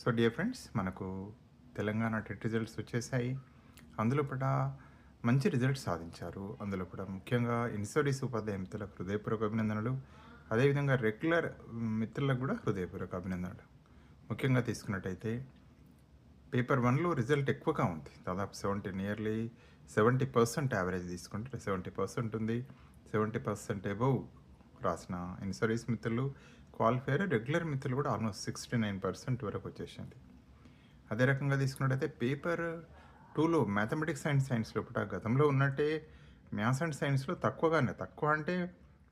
So dear friends మనకు Telangana TET results వచ్చేసాయి. అందులో కూడా మంచి రిజల్ట్స్ సాధించారు. అందులో కూడా ముఖ్యంగా ఇన్సోరీస్ ఉపాధ్యాయ మిత్రులకు హృదయపూర్వక అభినందనలు అదేవిధంగా రెగ్యులర్ మిత్రులకు కూడా హృదయపూర్వక అభినందనలు. ముఖ్యంగా తీసుకున్నట్టయితే పేపర్ వన్లో రిజల్ట్ ఎక్కువగా ఉంది. దాదాపు seventy nearly seventy percent average తీసుకుంటే సెవెంటీ పర్సెంట్ ఉంది. సెవెంటీ పర్సెంట్ ఎబవ్ రాసిన ఇన్సూరెన్స్ మిత్రులు క్వాలిఫైర్ రెగ్యులర్ మిత్రులు కూడా ఆల్మోస్ట్ సిక్స్టీ నైన్ పర్సెంట్ వరకు వచ్చేసింది. అదే రకంగా తీసుకున్నట్టయితే పేపర్ టూలో మ్యాథమెటిక్స్ అండ్ సైన్స్లో కూడా గతంలో ఉన్నట్టే మ్యాథ్స్ అండ్ సైన్స్లో తక్కువగానే తక్కువ అంటే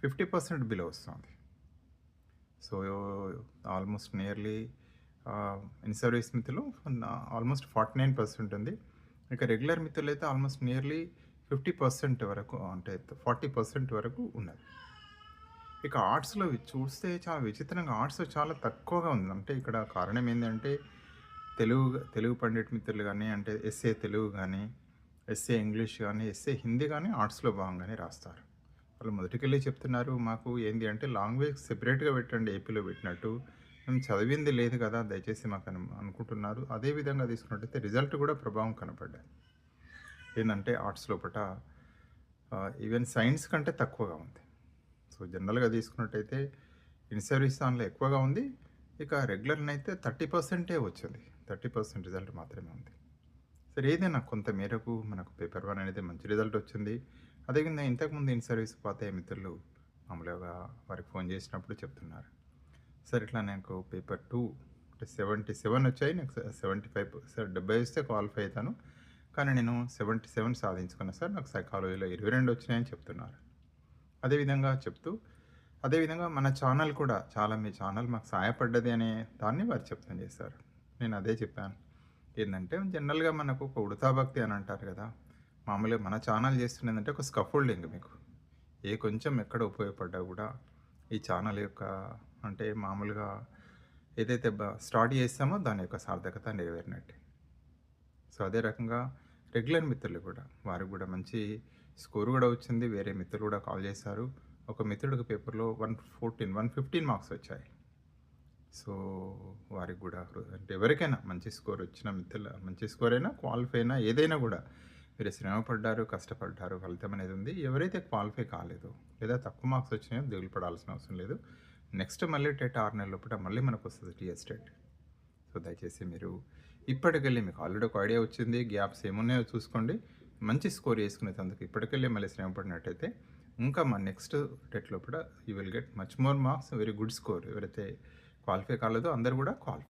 ఫిఫ్టీ పర్సెంట్ బిలో వస్తుంది. So almost nearly in service మిత్రులు ఆల్మోస్ట్ ఫార్టీ నైన్ పర్సెంట్ ఉంది. ఇక రెగ్యులర్ మిత్రులు అయితే ఆల్మోస్ట్ నియర్లీ ఫిఫ్టీ పర్సెంట్ వరకు అంటే ఫార్టీ పర్సెంట్ వరకు ఉన్నది ఇక ఆర్ట్స్లో చూస్తే చాలా విచిత్రంగా ఆర్ట్స్ చాలా తక్కువగా ఉంది. అంటే ఇక్కడ కారణం ఏంటంటే తెలుగు తెలుగు పండిట్ మిత్రులు కానీ అంటే ఎస్ఏ తెలుగు కానీ ఎస్ఏ ఇంగ్లీష్ కానీ ఎస్ఏ హిందీ కానీ ఆర్ట్స్లో భాగంగానే రాస్తారు. వాళ్ళు మొదటికెళ్ళి చెప్తున్నారు మాకు ఏంటి అంటే లాంగ్వేజ్ సెపరేట్గా పెట్టండి ఏపీలో పెట్టినట్టు. మేము చదివింది లేదు కదా దయచేసి మాకు అను అనుకుంటున్నారు. అదే విధంగా తీసుకున్నట్టయితే రిజల్ట్ కూడా ప్రభావం కనపడ్డాయి. ఏంటంటే ఆర్ట్స్ లోపల ఈవెన్ సైన్స్ కంటే తక్కువగా ఉంది. సో జనరల్గా తీసుకున్నట్టయితే ఇన్ సర్వీస్ దానిలో ఎక్కువగా ఉంది. ఇక రెగ్యులర్ని అయితే థర్టీ పర్సెంటే వచ్చింది. థర్టీ పర్సెంట్ రిజల్ట్ మాత్రమే ఉంది. సరే ఏదైనా కొంత మేరకు మనకు పేపర్ వన్ అనేది మంచి రిజల్ట్ వచ్చింది. అదేవిధంగా ఇంతకుముందు ఇన్ సర్వీస్ పాత మిత్రులు మామూలుగా వారికి ఫోన్ చేసినప్పుడు చెప్తున్నారు. సార్ ఇట్లా నాకు పేపర్ టూ అంటే సెవెంటీ సెవెన్ వచ్చాయి. నాకు సెవెంటీ ఫైవ్ సార్ డెబ్బై వస్తే క్వాలిఫై అవుతాను. కానీ నేను సెవెంటీ సెవెన్ సాధించుకున్నాను సార్. నాకు సైకాలజీలో ఇరవై రెండు వచ్చినాయని చెప్తున్నారు. అదేవిధంగా చెప్తూ అదేవిధంగా మన ఛానల్ కూడా చాలా మీ ఛానల్ మాకు సహాయపడ్డది అనే దాన్ని వారు చెప్తం చేశారు. నేను అదే చెప్పాను. ఏంటంటే జనరల్గా మనకు ఒక ఉడతాభక్తి అని అంటారు కదా మామూలుగా మన ఛానల్ చేస్తున్నదంటే ఒక స్కఫోల్డింగ్ మీకు. ఏ కొంచెం ఎక్కడ ఉపయోగపడ్డా కూడా ఈ ఛానల్ యొక్క అంటే మామూలుగా ఏదైతే స్టార్ట్ చేస్తామో దాని యొక్క సార్థకత నెరవేరినట్టే. సో అదే రకంగా రెగ్యులర్ మిత్రులు కూడా. వారికి కూడా మంచి స్కోర్ కూడా వచ్చింది. వేరే మిత్రులు కూడా కాల్ చేశారు. ఒక మిత్రుడికి పేపర్లో one fourteen one fifteen marks వచ్చాయి. సో వారికి కూడా అంటే ఎవరికైనా మంచి స్కోర్ వచ్చిన మిత్రుల మంచి స్కోర్ అయినా క్వాలిఫై అయినా ఏదైనా కూడా మీరు శ్రమపడ్డారు కష్టపడ్డారు ఫలితం అనేది ఉంది. ఎవరైతే క్వాలిఫై కాలేదు లేదా తక్కువ మార్క్స్ వచ్చినాయో దిగులు పడాల్సిన అవసరం లేదు. నెక్స్ట్ మళ్ళీ టెట్ ఆరు నెలల లోపల మళ్ళీ మనకు వస్తుంది టీఎస్ టెట్. సో దయచేసి మీరు ఇప్పటికెళ్ళి మీకు ఆల్రెడీ ఒక ఐడియా వచ్చింది గ్యాప్స్ ఏమున్నాయో చూసుకోండి. మంచి స్కోర్ చేసుకునేందుకు ఇప్పటికెళ్ళి మళ్ళీ శ్రమ పడినట్టయితే ఇంకా మా నెక్స్ట్ టెట్ లోపల you will get much more marks very good score. ఎవరైతే క్వాలిఫై కాలేదో అందరు కూడా క్వాలిఫై